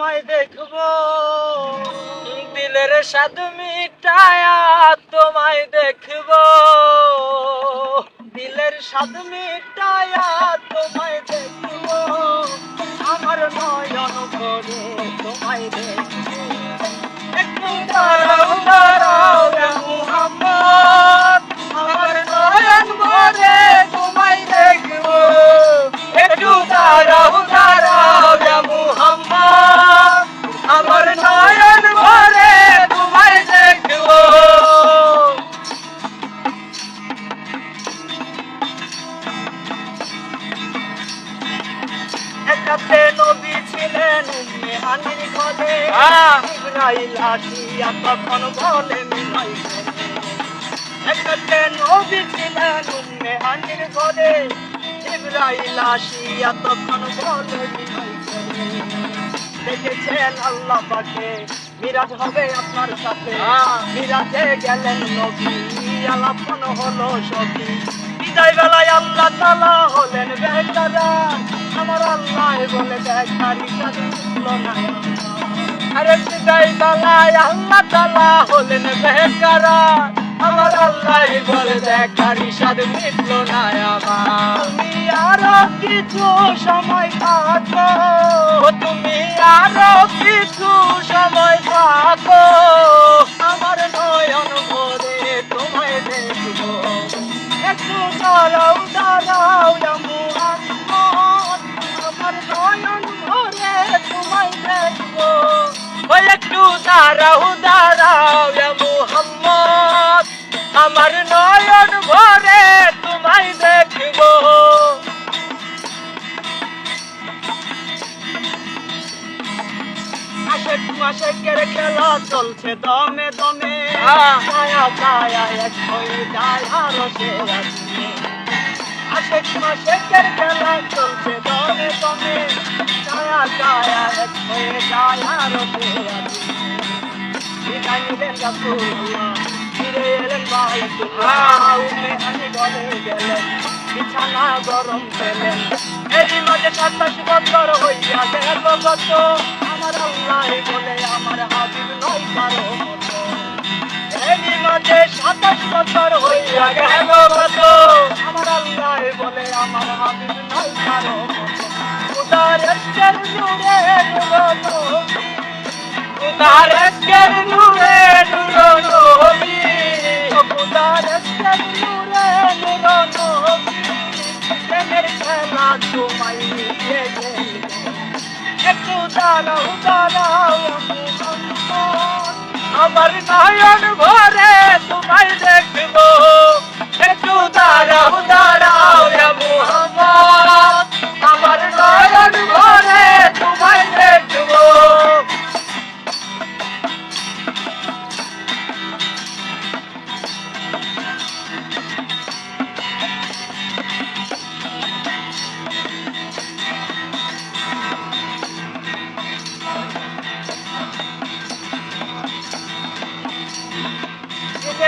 তোমায় দেখব। দিলের স্বাদ মিটায়া তোমায় দেখব। দিলের স্বাদ মিটায়া তোমায় দেখব। আমার নয়ন করে তোমায় দেখব। একটু দাঁড়াও দাঁড়াও একাতে নবী ছিলেন হানির ঘরে। ইব্রাহিল আসিয়া তখন বলে মিলাই একাতে নবী ছিলেন উম্মে হানির ঘরে। ইব্রাহিল আসিয়া তখন বলে মিলাই দেখেছেন আল্লাহ পাকে মিরাজ হবে আপনার সাথে। মিরাজে গেলেন নবী আলাপন হলো সবই। বিদায় বেলায় আল্লাহ তালা হলেন আল্লাহ বলে বেকারি সাজলো না আরে বিদায় বেলায়, আল্লাহ তালা হলেন আমার বলে সাদ মিটলো না আমার। আরও কিছু সময় থাকো। তুমি আরও কিছু দাঁড়াও দাঁড়াও মুহাম্মদ। আমার নয়ন ভরে তোমায় দেখব। আশেক মাসেকের খেলা চলছে দমে দমে। ছায়া ছায়া এক হয়ে যায় আরও সে আশেক মাসেকের খেলা চলছে দমে দমে। ছায়া ছায়া এক হয়ে যায় আরও সে বিদায় নিলেন রাসূলুল্লাহ ফিরে এলেন বাইতুল্লাহ উঠে আমি গলে গেলেন বিছানা গরম পেলেন এরই আমার আল্লাহ বলে কারও মতো। এরই মাঝে গেল আমার নয়ন ভরে তোমায় দেখব।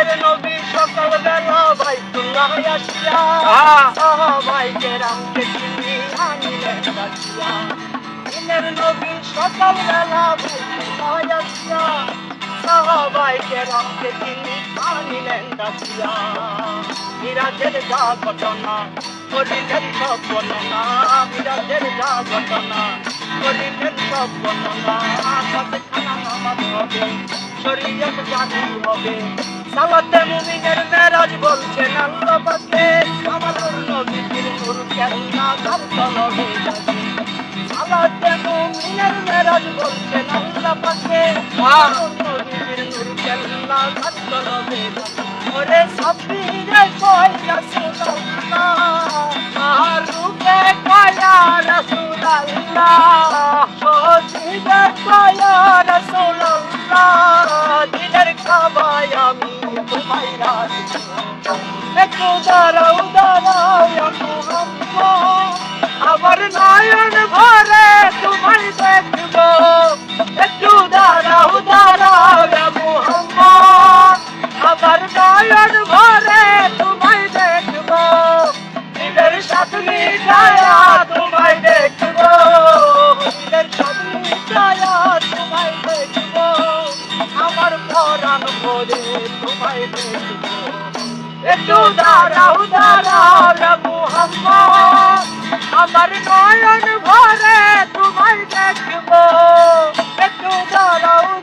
নিজের নবী সকাল বেলা বাইতুল্লাহ আসিয়া সাহাবাই কেরামকে চিনি আনিলেন ডাকিয়া নিজের নবী সকাল বেলা বাইতুল্লাহ আসিয়া সাহাবাই কেরামকে চিনি আনিলেন ডাকিয়া মিরাজের যা ঘটনা করিলেন সব বর্ণনা মিরাজের যা ঘটনা করিলেন সব বর্ণনা আকাশে খানা নামাজ হবে শরীয়ত জাতি হবে। সালাতে মুমিনের মেরাজ বলছেন আল্লাহ পাকে আমার নবীর নূর কেননা ধবধব হবে সালাতে মুমিনের মেরাজ বলছেন আল্লাহ পাকে আমার নবীর নূর কেননা ধবধব হবে ওরে সাবিরে কয় রাসূলুল্লাহ আর রূপে কয় রাসূলুল্লাহ সজিবে কয় রাসূলুল্লাহ, দিলের রাখব একটু দাঁড়াও দাঁড়াও আমার নয়ন ভরে তোমার একটু দাঁড়াও রে মুহাম্মদ আমার নয়ন ভরে দাঁড়াও